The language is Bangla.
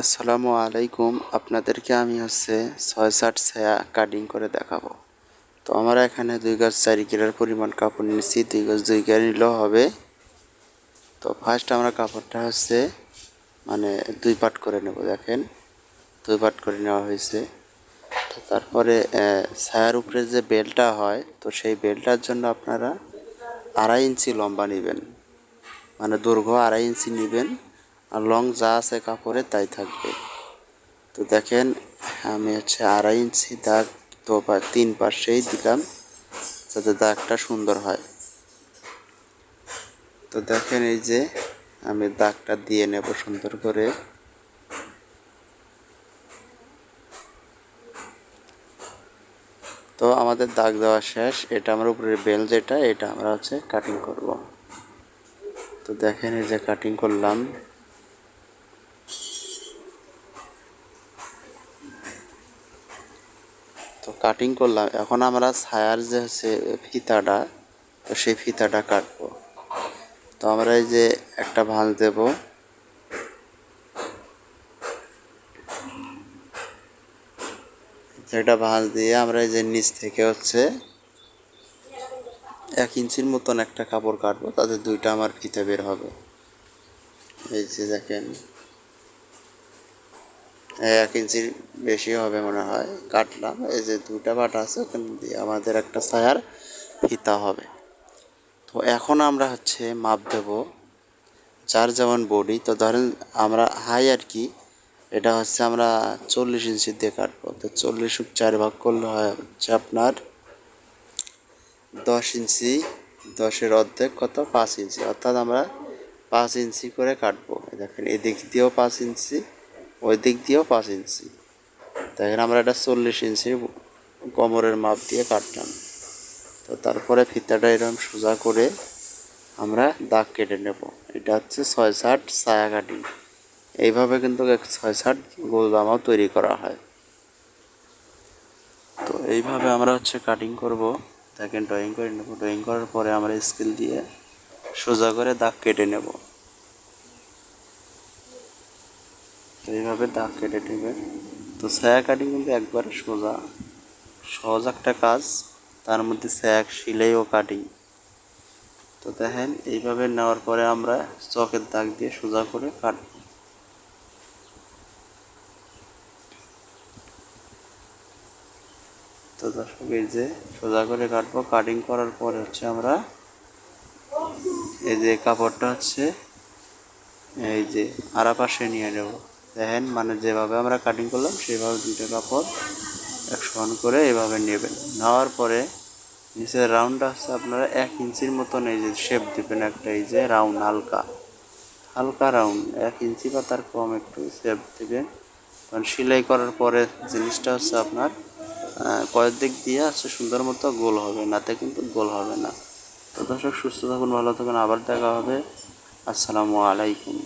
আসসালামু আলাইকুম। আপনাদেরকে আমি হচ্ছে ছয় ষাট ছায়া কাটিং করে দেখাবো। তো আমরা এখানে দুই গাছ চারি কিলোর পরিমাণ কাপড় নিচ্ছি দুই গাছ দুই গাছ নিলেও হবে। তো ফার্স্ট আমরা কাপড়টা হচ্ছে মানে দুই পাট করে নেব, দেখেন। দুই পাট করে নেওয়া হয়েছে। তো তারপরে ছায়ার উপরে যে বেলটা হয়, তো সেই বেলটার জন্য আপনারা আড়াই ইঞ্চি লম্বা নেবেন। মানে দৈর্ঘ্য আড়াই ইঞ্চি নেবেন। আর লং যা আছে কাপড়ে তাই থাকবে। তো দেখেন, আমি হচ্ছে আড়াই ইঞ্চি দাগ বা তিন পাশেই দিলাম, যাতে দাগটা সুন্দর হয়। তো দেখেন এই যে, আমি দাগটা দিয়ে নেব সুন্দর করে। তো আমাদের দাগ দেওয়া শেষ, এটা আমার উপরে বেল যেটা, এটা আমরা হচ্ছে কাটিং করব। তো দেখেন এই যে কাটিং করলাম। কাটিং করলাম, এখন আমরা ছায়ার যে হচ্ছে ফিতাটা, তো সেই ফিতাটা কাটবো। তো আমরা এই যে একটা ভাঁজ দেব। একটা ভাঁজ দিয়ে আমরা এই যে নিচ থেকে হচ্ছে এক ইঞ্চির মতন একটা কাপড় কাটবো, তাতে দুইটা আমার ফিতে বের হবে। এই যে দেখেন। এক ইঞ্চির বেশি হবে মনে হয়, কাটলাম। এই যে দুটা বাটা আছে, ওখানে দিয়ে আমাদের একটা ছায়ার ফিতা হবে। তো এখন আমরা হচ্ছে মাপ দেব যার যেমন বডি তো ধরেন আমরা হাই আর কি, এটা হচ্ছে আমরা চল্লিশ ইঞ্চি দিয়ে কাটবো। তো চল্লিশ চার ভাগ করলে হয় হচ্ছে আপনার দশ ইঞ্চি, দশের অর্ধেক কত? পাঁচ ইঞ্চি। অর্থাৎ আমরা পাঁচ ইঞ্চি করে কাটবো। দেখেন, এদিক দিয়েও পাঁচ ইঞ্চি ওই দিক দিয়েও পাঁচ ইঞ্চি। দেখেন আমরা এটা চল্লিশ ইঞ্চি কোমরের মাপ দিয়ে কাটলাম। তো তারপরে ফিতাটা এরকম সোজা করে আমরা দাগ কেটে নেব। এটা হচ্ছে ছয় ষাট ছায়া কাটিং। এইভাবে কিন্তু এক ছয় ষাট গোল জামাও তৈরি করা হয়। তো এইভাবে আমরা হচ্ছে কাটিং করব। দেখেন ড্রয়িং করে নেব। ড্রয়িং করার পরে আমরা স্কেল দিয়ে সোজা করে দাগ কেটে নেব তো এইভাবে দাগ কেটে নেবে। তো ছায়া কাটিং কিন্তু একবারে সোজা। সহজ একটা কাজ, তার মধ্যে স্যাক সিলাই ও কাটিং। তো দেখেন, এইভাবে নেওয়ার পরে আমরা চকের দাগ দিয়ে সোজা করে কাটব তো দর্শক, এই যে সোজা করে কাটবো। কাটিং করার পরে হচ্ছে আমরা এই যে কাপড়টা হচ্ছে, এই যে আরা পাশে নিয়ে নেব। দেখেন মানে যেভাবে আমরা কাটিং করলাম, সেভাবে দুইটা কাপড় এক সমান করে এভাবে নেবেন। নেওয়ার পরে নিচের রাউন্ডটা হচ্ছে আপনারা এক ইঞ্চির মতন এই যে শেপ দিবেন একটা, এই যে রাউন্ড হালকা। হালকা রাউন্ড এক ইঞ্চি বা তার কম একটু শেপ দেবেন। কারণ সেলাই করার পরে জিনিসটা হচ্ছে আপনার কয়েক দিক দিয়ে হচ্ছে সুন্দর মতো গোল হবে, নাতে কিন্তু গোল হবে না। তো দর্শক, সুস্থ থাকুন, ভালো থাকুন, আবার দেখা হবে। আসসালামু আলাইকুম।